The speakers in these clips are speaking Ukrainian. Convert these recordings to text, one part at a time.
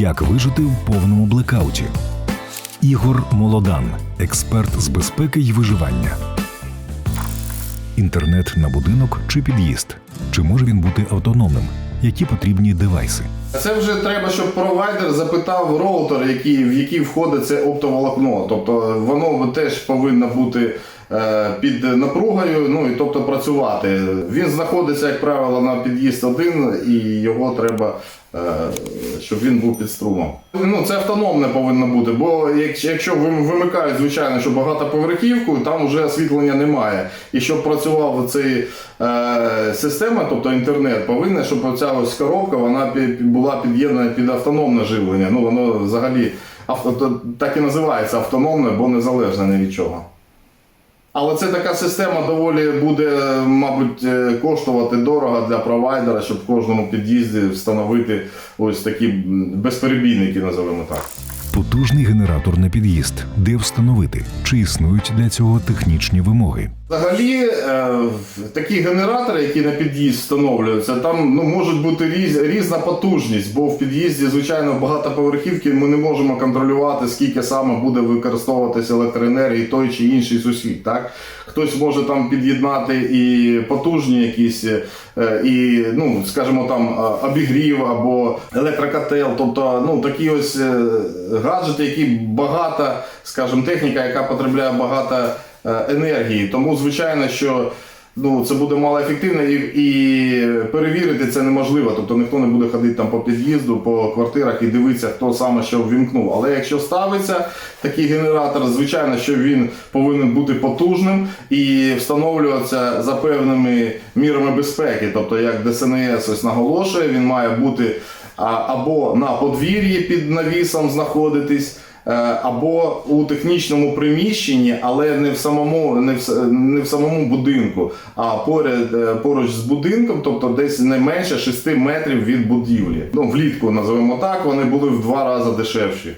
Як вижити в повному блекауті? Ігор Молодан, експерт з безпеки й виживання. Інтернет на будинок чи під'їзд? Чи може він бути автономним? Які потрібні девайси? Це вже треба, щоб провайдер запитав роутер, який, в який входить це оптоволокно. Тобто воно теж повинно бути е, під напругою, ну і тобто працювати. Він знаходиться, як правило, на під'їзд один, і його треба, щоб він був під струмом. Ну, це автономне повинно бути, бо якщо, вимикають, звичайно, що багатоповерхівку, там вже освітлення немає. І щоб працював цей е, система, тобто інтернет, повинна, щоб ця ось коробка вона була під'єднана під автономне живлення. Ну воно взагалі авто, так і називається автономне, бо незалежне ні від чого. Але це така система доволі буде, мабуть, е, коштувати дорого для провайдера, щоб в кожному під'їзді встановити ось такі безперебійники, називаємо так. Потужний генератор на під'їзд, де встановити, чи існують для цього технічні вимоги. Взагалі, е, такі генератори, які на під'їзд встановлюються, там ну, може бути різ, різна потужність, бо в під'їзді, звичайно, багатоповерхівки ми не можемо контролювати, скільки саме буде використовуватися електроенергії той чи інший сусід. Так? Хтось може там під'єднати і потужні якісь, е, і, ну, скажімо, там обігрів або електрокотел, тобто ну, такі ось е, гаджети, які багато, скажімо, техніка, яка потребляє багато енергії. Тому, звичайно, що ну, це буде малоефективно і, і перевірити це неможливо. Тобто ніхто не буде ходити там по під'їзду, по квартирах і дивитися, хто саме що ввімкнув. Але якщо ставиться такий генератор, звичайно, що він повинен бути потужним і встановлюватися за певними мірами безпеки. Тобто, як ДСНС ось наголошує, він має бути або на подвір'ї під навісом знаходитись. Е, Або у технічному приміщенні, але не в самому, не в, не в самому будинку, а поряд, е, поруч з будинком, тобто десь не менше 6 метрів від будівлі. Ну, влітку називаємо так, вони були в два рази дешевші.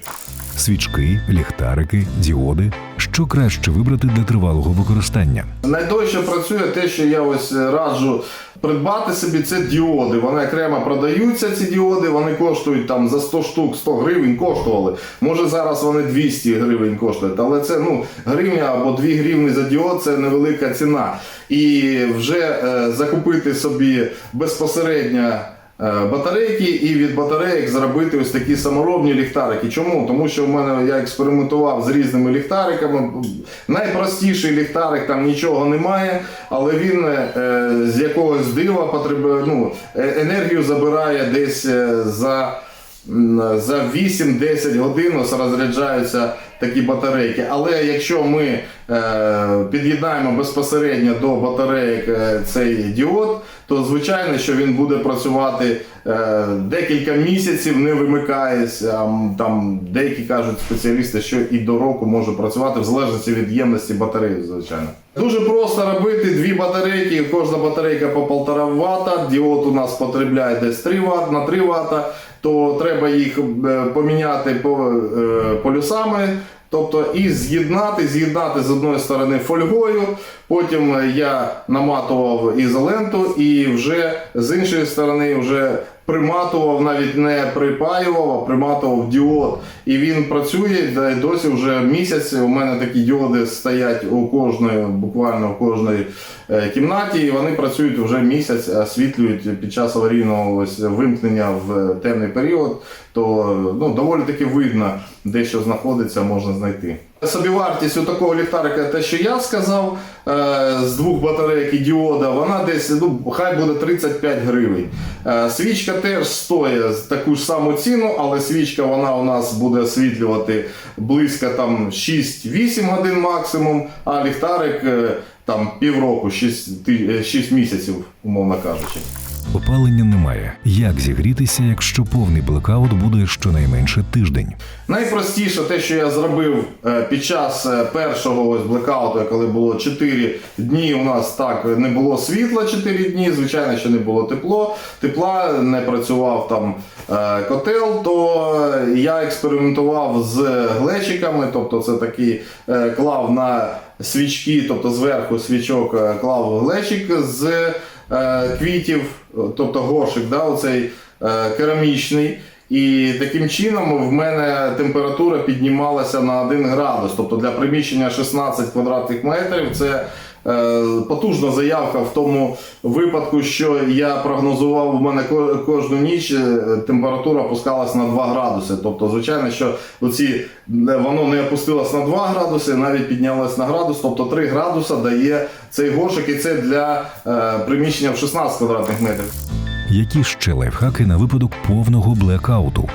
Свічки, ліхтарики, діоди. Що краще вибрати для тривалого використання? Найдовше працює те, що я ось раджу придбати собі, це діоди. Вони окремо продаються, ці діоди, вони коштують там за 100 штук, 100 гривень коштували. Може зараз вони 200 гривень коштують, але це ну, гривня або 2 гривні за діод це невелика ціна. І вже е, закупити собі безпосередньо. Е, Батарейки і від батарейок зробити ось такі саморобні ліхтарики. Чому? Тому що в мене я експериментував з різними ліхтариками. Найпростіший ліхтарик там нічого немає, але він е, з якогось дива потребує, ну, е, енергію забирає десь за. За 8-10 годин ось розряджаються такі батарейки. Але якщо ми е, під'єднаємо безпосередньо до батарейок е, цей діод, то звичайно, що він буде працювати е, декілька місяців, не вимикається. Там деякі кажуть спеціалісти, що і до року може працювати в залежності від ємності батареї, звичайно. Дуже просто робити дві батарейки, кожна батарейка по 1,5 Вт, діод у нас потребляє десь 3 Вт на 3 Вт, то треба їх е, поміняти по е, полюсами. Тобто і з'єднати, з'єднати з одної сторони фольгою, потім я наматував ізоленту і вже з іншої сторони вже приматував, навіть не припаював, а приматував діод. І він працює досі вже місяць. У мене такі діоди стоять у кожної, буквально у кожної е, кімнаті, і вони працюють вже місяць, освітлюють під час аварійного ось вимкнення в темний період. То ну, доволі таки видно, де що знаходиться, можна знайти. Собівартість у такого ліхтарика, те, що я сказав, е, з двох батарейок і діода, вона десь ну, хай буде 35 гривень. Е, Свічка теж стоїть таку ж саму ціну, але свічка вона у нас буде освітлювати близько там 6-8 годин максимум, а ліхтарик е, там півроку, 6, 6 місяців, умовно кажучи. Опалення немає. Як зігрітися, якщо повний блекаут буде щонайменше тиждень? Найпростіше те, що я зробив е, під час е, першого ось блекауту, коли було 4 дні, у нас так не було світла 4 дні, звичайно, що не було тепло, тепла, не працював там е, котел, то я експериментував з глечиками, тобто це такий е, клав на свічки, тобто зверху свічок е, клав глечик з е, квітів, тобто горшик, да, оцей е, керамічний. І таким чином в мене температура піднімалася на 1 градус. Тобто для приміщення 16 квадратних метрів це е, потужна заявка в тому випадку, що я прогнозував, у мене ко- кожну ніч е, температура опускалась на 2 градуси. Тобто, звичайно, що оці, е, воно не опустилось на 2 градуси, навіть піднялось на градус, тобто 3 градуса дає цей горшик, і це для е, приміщення в 16 квадратних метрів. Які ще лайфхаки на випадок повного блекауту?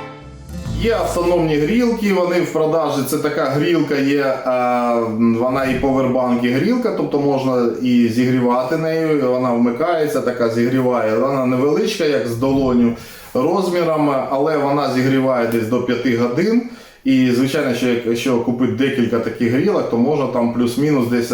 Є автономні грілки, вони в продажі. Це така грілка є, вона і повербанк, і грілка, тобто можна і зігрівати нею, вона вмикається, така зігріває. Вона невеличка, як з долоню розміром, але вона зігріває десь до 5 годин. І звичайно, що якщо купити декілька таких грілок, то можна там плюс-мінус десь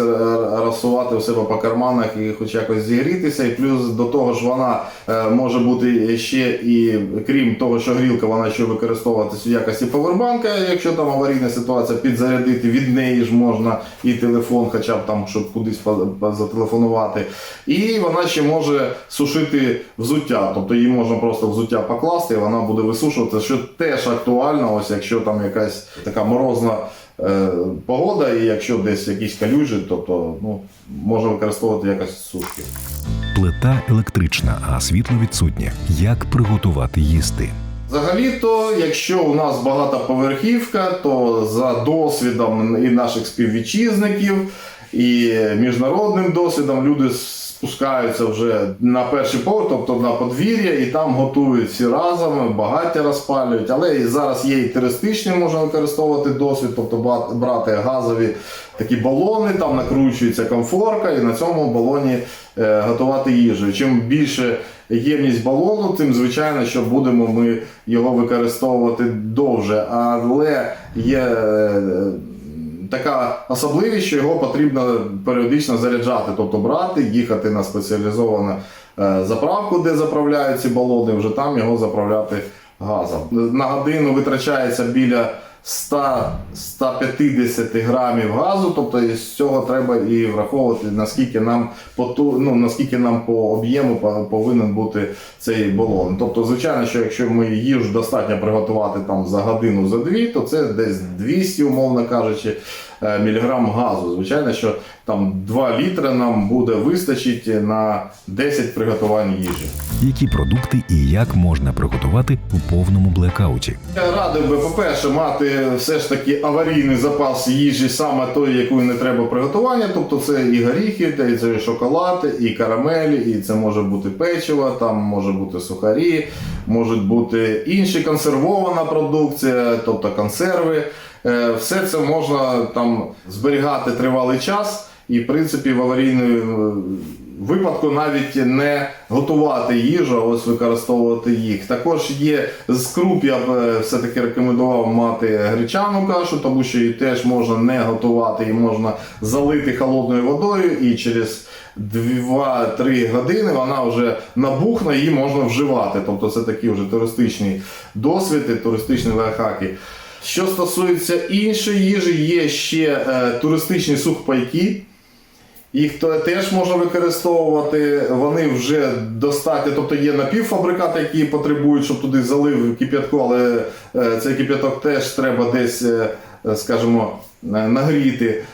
розсувати у себе по карманах і хоч якось зігрітися. І плюс до того ж вона е, може бути ще і крім того, що грілка вона ще використовуватися в якості повербанка, якщо там аварійна ситуація, підзарядити від неї ж можна і телефон, хоча б там, щоб кудись зателефонувати. І вона ще може сушити взуття, тобто її можна просто взуття покласти, і вона буде висушуватися, що теж актуально, ось якщо там якась така морозна е, погода, і якщо десь якісь калюжі, тобто ну, можна використовувати якось сушки. Плита електрична, а світло відсутнє. Як приготувати їсти? Взагалі-то, якщо у нас багатоповерхівка, то за досвідом і наших співвітчизників, і міжнародним досвідом люди спускаються вже на перший поверх, тобто на подвір'я, і там готують всі разом, багаття розпалюють. Але і зараз є і туристичний, можна використовувати досвід, тобто брати газові такі балони, там накручується комфорка, і на цьому балоні е, готувати їжу. Чим більше ємність балону, тим звичайно, що будемо ми його використовувати довше. Але є е, така особливість, що його потрібно періодично заряджати, тобто брати, їхати на спеціалізовану е, заправку, де заправляють ці балони, вже там його заправляти газом. На годину витрачається біля 100-150 грамів газу, тобто з цього треба і враховувати, наскільки нам по ну, наскільки нам по об'єму по- повинен бути цей балон. Тобто, звичайно, що якщо ми їжу достатньо приготувати там за годину, за дві, то це десь 200, умовно кажучи, е, міліграм газу. Звичайно, що там 2 літри нам буде вистачить на 10 приготувань їжі. Які продукти і як можна приготувати у повному блекауті? Я радив би, по-перше, мати все ж таки аварійний запас їжі, саме той, якої не треба приготування. Тобто це і горіхи, та і це і шоколад, і карамелі, і це може бути печиво, там може бути сухарі, можуть бути інші консервована продукція, тобто консерви. Е, Все це можна там зберігати тривалий час. І, в принципі, в аварійному е, випадку навіть не готувати їжу, а ось використовувати їх. Також є з круп, я б е, все-таки рекомендував мати гречану кашу, тому що її теж можна не готувати, її можна залити холодною водою і через 2-3 години вона вже набухне, її можна вживати. Тобто це такий вже туристичний досвід туристичні лайфхаки. Що стосується іншої їжі, є ще е, туристичні сухпайки. Їх теж можна використовувати. Вони вже достатньо, тобто є напівфабрикати, які потребують, щоб туди залив кип'ятку, але е, цей кип'яток теж треба десь, е, е, скажімо, нагріти.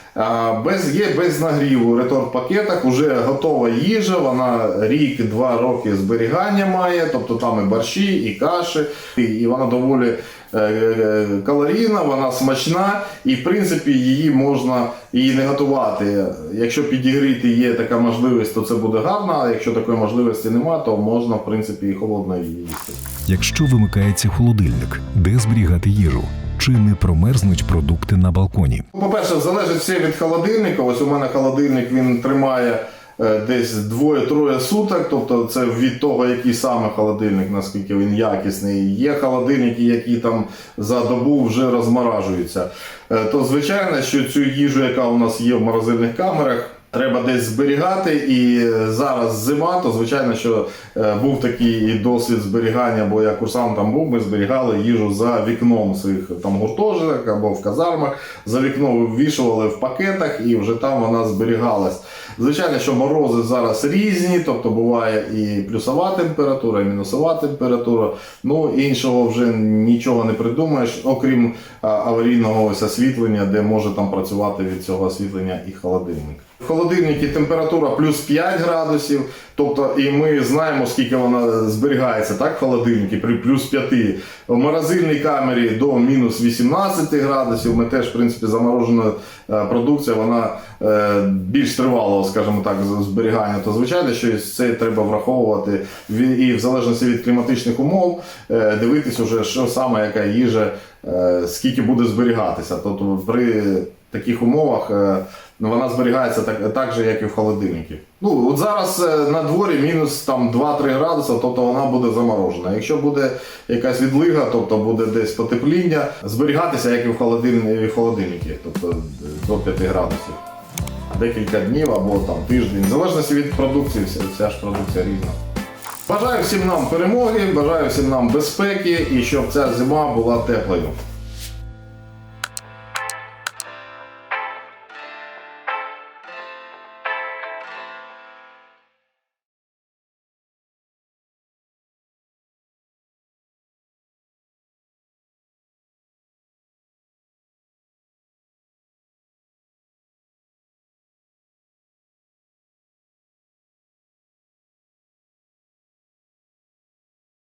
Без є без нагріву реторт пакетах вже готова їжа. Вона рік-два роки зберігання має, тобто там і борщі, і каші, і, і вона доволі е, е, калорійна, вона смачна, і в принципі її можна її не готувати. Якщо підігріти є така можливість, то це буде гарно. А якщо такої можливості немає, то можна в принципі і холодно її їсти. Якщо вимикається холодильник, де зберігати їжу? Чи не промерзнуть продукти на балконі? По-перше, залежить все від холодильника. Ось у мене холодильник він тримає е, десь двоє-троє суток, тобто це від того, який саме холодильник, наскільки він якісний. Є холодильники, які там за добу вже розморажуються. Е, То звичайно, що цю їжу, яка у нас є в морозильних камерах, треба десь зберігати. І зараз зима, то звичайно, що е, був такий і досвід зберігання, бо я курсантом був, ми зберігали їжу за вікном своїх там гуртожиток або в казармах. За вікно вивішували в пакетах і вже там вона зберігалась. Звичайно, що морози зараз різні, тобто буває і плюсова температура, і мінусова температура. Ну іншого вже нічого не придумаєш, окрім аварійного ось освітлення, де може там працювати від цього освітлення і холодильник. В холодильнику температура плюс 5 градусів, тобто і ми знаємо, скільки вона зберігається так, в холодильнику при плюс 5. В морозильній камері до мінус 18 градусів. Ми теж, в принципі, заморожена е, продукція, вона більш тривалого, скажімо так, зберігання. То звичайно, що це треба враховувати і в залежності від кліматичних умов е, дивитись уже, що саме яка їжа, е, скільки буде зберігатися. Тобто при таких умовах е, вона зберігається так, так же, як і в холодильнику. Ну, от зараз е, на дворі мінус там 2-3 градуси, тобто вона буде заморожена. Якщо буде якась відлига, тобто буде десь потепління, зберігатися, як і в холодильнику, тобто е, до 5 градусів. Декілька днів або там тиждень, в залежності від продукції, вся, ж продукція різна. Бажаю всім нам перемоги, бажаю всім нам безпеки і щоб ця зима була теплою.